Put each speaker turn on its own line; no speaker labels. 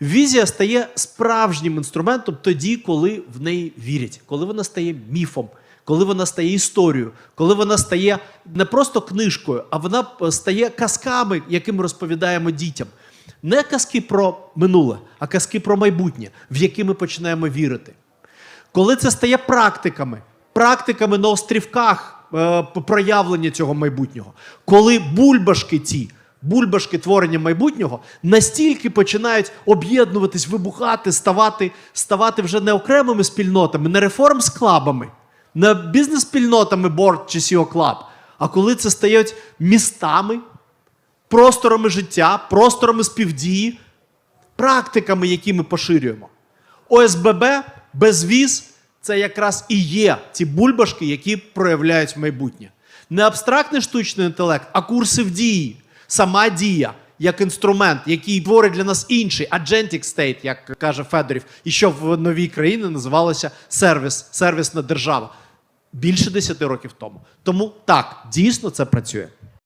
Візія стає справжнім інструментом тоді, коли в неї вірять, коли вона стає міфом, коли вона стає історією, коли вона стає не просто книжкою, а вона е, стає казками, які ми розповідаємо дітям. Не казки про минуле, а казки про майбутнє, в які ми починаємо вірити. Коли це стає практиками, практиками на острівках е, проявлення цього майбутнього, коли бульбашки ці, бульбашки творення майбутнього настільки починають об'єднуватись, вибухати, ставати, ставати вже не окремими спільнотами, не реформ з клабами, не бізнес-спільнотами Board чи CEO Club, а коли це стають містами, просторами життя, просторами співдії, практиками, які ми поширюємо. ОСББ безвіз це якраз і є ті бульбашки, які проявляють майбутнє. Не абстрактний штучний інтелект, а курси в дії, сама дія як інструмент, який творить для нас інший agentic state, як каже Федорів, і що в новій країні називалося сервіс, сервісна держава більше 10 років тому. Тому так, дійсно це працює.